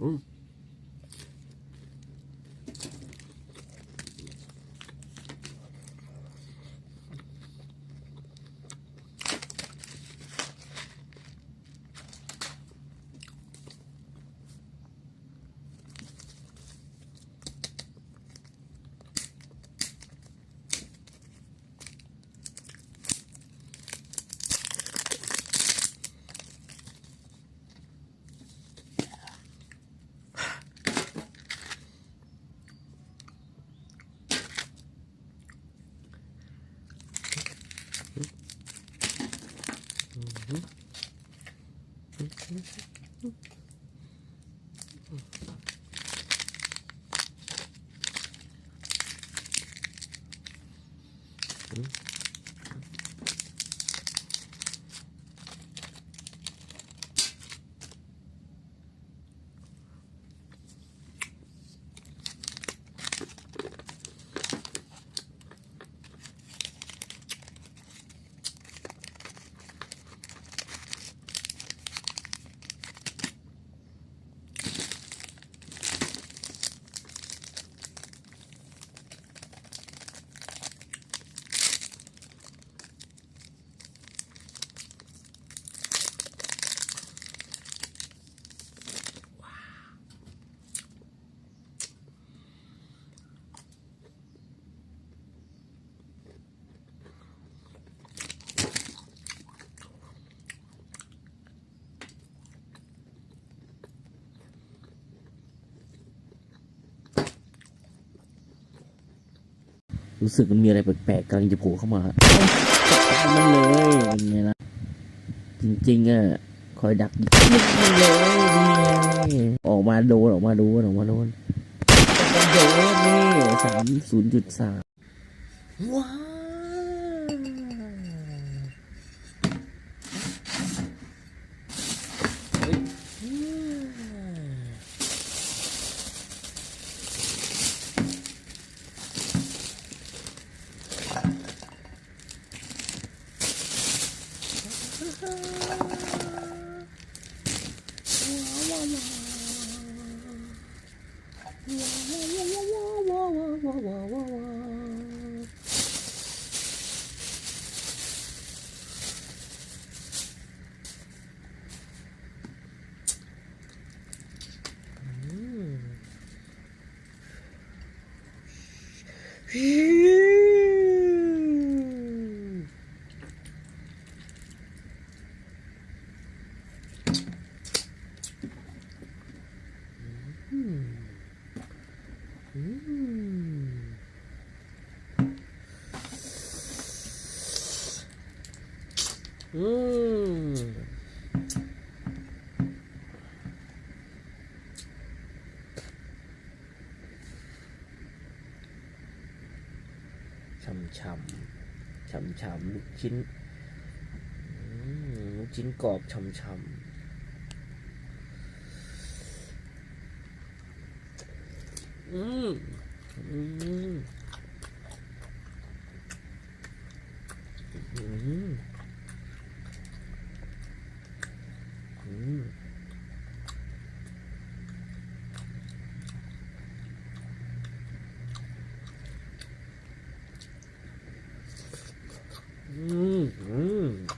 Ooh. รู้สึกมันมีอะไรแปลกๆกำลังจะโผล่เข้ามามันเลยองเงี้ยนะจริงๆอะคอยดักมันเลยออกมาโดนออกมาโดนออกมาโดนโดนนี่สามศูนย์จุดสามว้า อืมช่ำๆช่ำๆลูกชิ้นลูกชิ้นกรอบช่ำๆอืม อืม อืม อืมอืม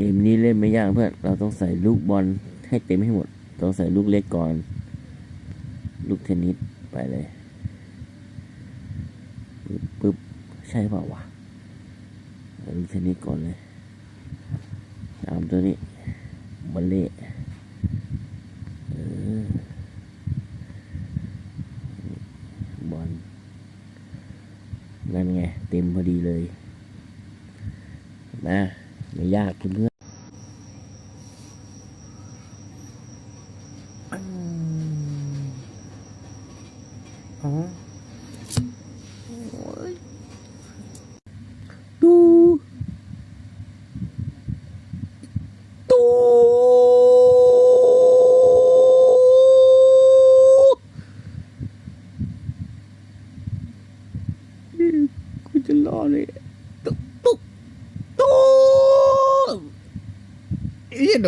เกมนี้เล่นไม่ยากเพื่อน เราต้องใส่ลูกบอลให้เต็มให้หมด ต้องใส่ลูกเล็กก่อน ลูกเทนนิสไปเลยปึ๊บปึ๊บใช่เปล่าวะลูกเทนนิสก่อนเลยตามตัวนี้บอลเล่บอลนั่นไง เต็มพอดีเลย นะ ไม่ยากเพื่อน อ๋อ ดูตูกูจะรอเลยตุ๊กตุ๊กตุ๊กเอ้ยโด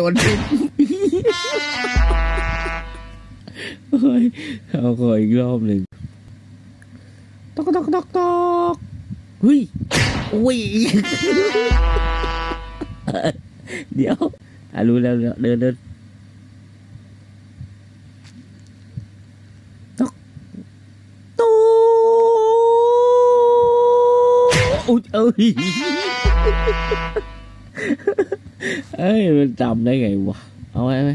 นทิ่มเฮ้ยเอาขออีกรอบหนึ่งตอกตอกต อกตอกเฮ้ยอุ้ยเดี๋ยวอะรู้แล้วรู้แล้วเดินเดินตอกตูอุ๊ยเอ้ย เอ้ยมันจำได้ไงวะ เอาไว้ไหม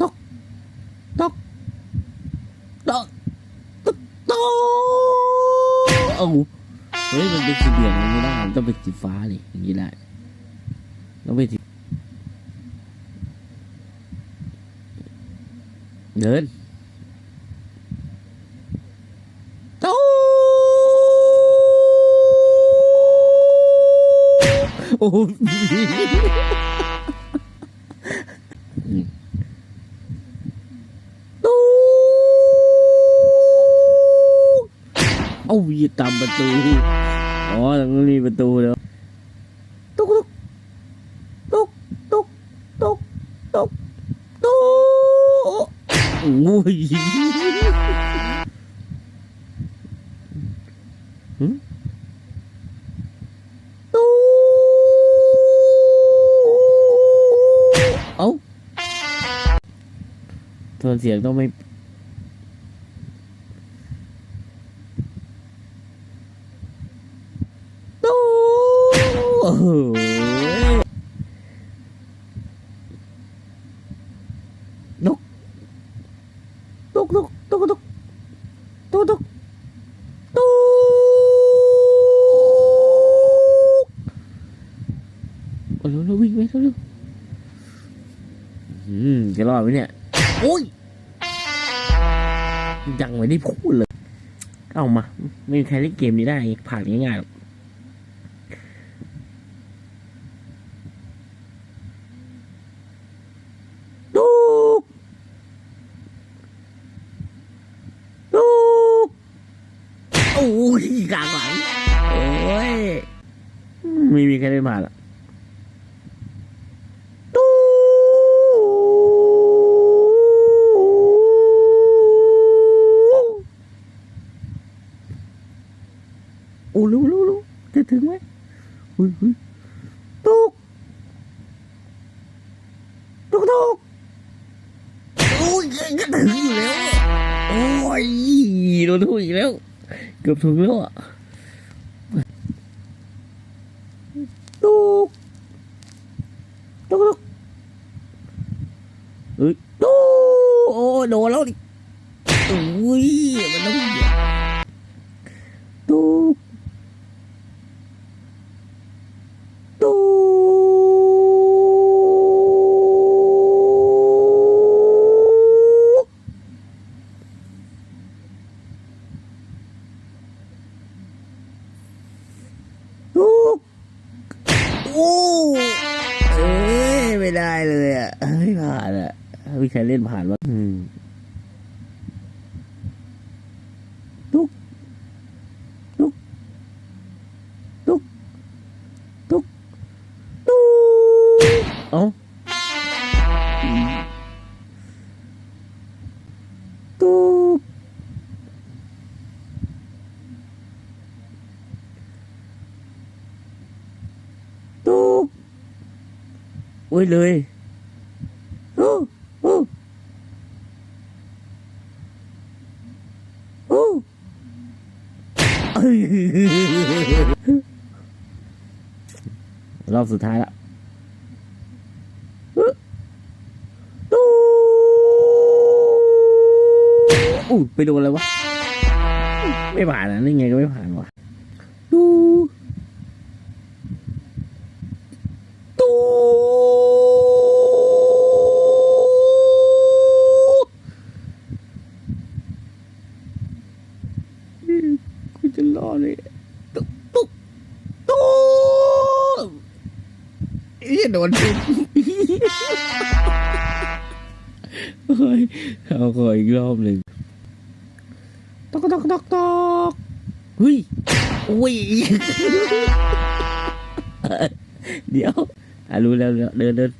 ตอกตอกตอกตอกตอกเอาเฮ้ยมันเป็นสีเหลืองมันไม่ได้มันต้องเป็นสีฟ้าดิอย่างนี้ได้ต้องเป็นสีเดินโต โอ้โหอืมตู้เอาอย่าตามประตูอ๋อต นเสียงต้องไม่ ตู้โอ้โหนกนกนกนกนกนกนกตู้โอ้เร็วๆวิ่งไปเร็วๆอืมจะรอดไหมเนี่ย โอ้ย ยังไม่ได้พูดเลย เอามา ไม่มีใครเล่นเกมนี้ได้ผ่านง่ายๆหรอกลูกลูกโอ้ยกลางหลังโอ้ยไม่มีใครได้มาหรอกลูกโอ้รู้รู้รู้ จะถึงไหม อุ้ยอุ้ยตุกตุกตุกโอ้ยก็ถึงอยู่แล้ว โอ้ยโดนทุกอีกแล้ว เกือบถึงแล้วอะตุกตุกตุกเฮ้ยตุกโอ้ยโดนแล้วดิโอ้ย ตุ๊กตุ๊กโอ้ยเลยโอ้โอ้โอ้เอ้ยรอบสุดท้ายละตุ๊กตุ๊ก อู้ไปโดนอะไรวะ ไม่ผ่านนะนี่ไงก็ไม่ผ่านวะดูตูกูจะรอดเลยตุ๊กตุ๊กตุ๊กเอี้ยโดนทุบเฮ้ยเอาขออีกรอบหนึ่ง ตอกตอกตอกตอกเฮ้ยอุ้ยเดี๋ยวอะรู้แล้วเดินเดิน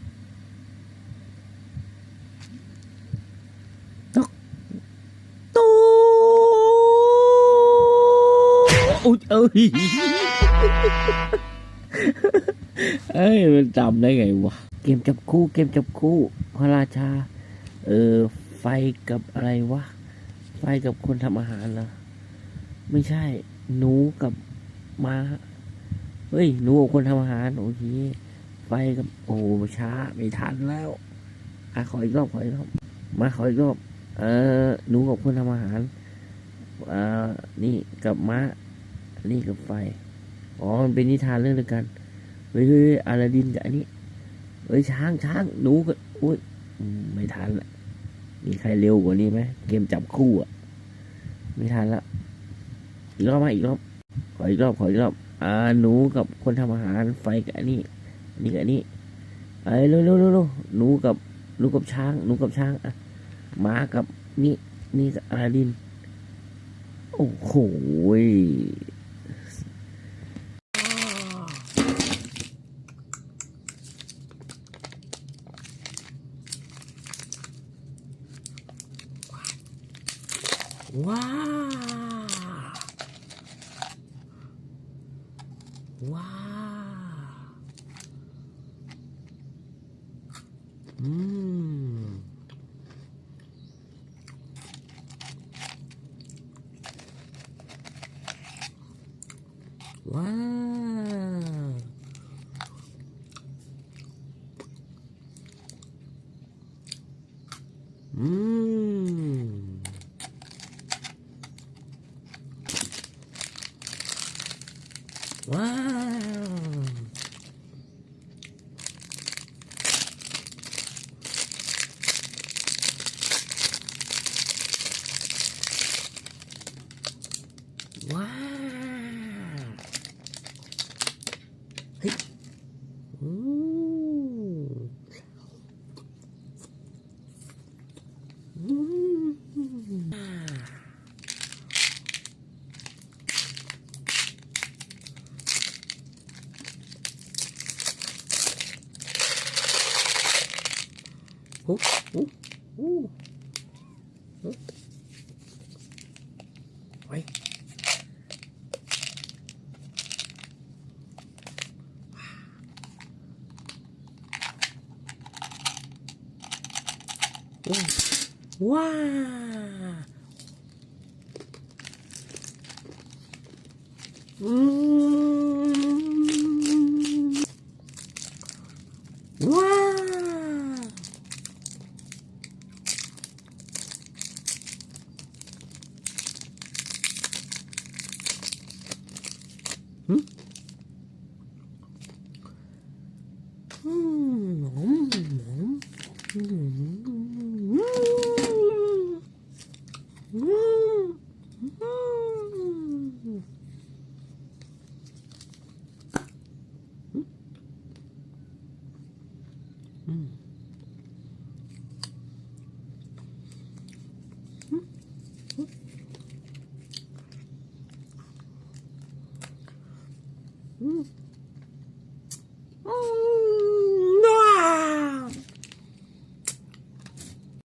ตอกตูอุ๊ยเอ้ยเอ้ยมันจำได้ไงวะ เกมจับคู่ เกมจับคู่ พระราชา เออ ไฟกับอะไรวะ ไฟกับคนทำอาหารเหรอไม่ใช่ หนูกับม้าเฮ้ย หนูกับคนทำอาหารโอเคไฟกับโอ้ช้าไม่ทันแล้วอะขออีกรอบขออีกรอบมาขออีกรอบเออหนูกับคนทำอาหารอ่านี่กับม้านี่กับไฟอ๋อมันเป็นนิทานเรื่องเดียวกันเฮ้ยอาลาดินกับอันนี้เฮ้ยช้างช้างหนูกับอุ้ยไม่ทันละ มีใครเร็วกว่านี้ไหมเกมจับคู่อะ ไม่ทันละ อีกรอบมาอีกรอบ ขออีกรอบ ขออีกรอบ อ่า หนูกับคนทำอาหารไฟกับอันนี้อันนี้กับอันนี้เอ้เร็วเร็วเร็วเร็วหนูกับหนูกับช้าง หนูกับช้างอะหมากับนี่ นี่กับอาดิน โอ้โห ยว้าวว้ Ooh, ooh, ooh. Ooh. Wait. Ooh. ว้าอืม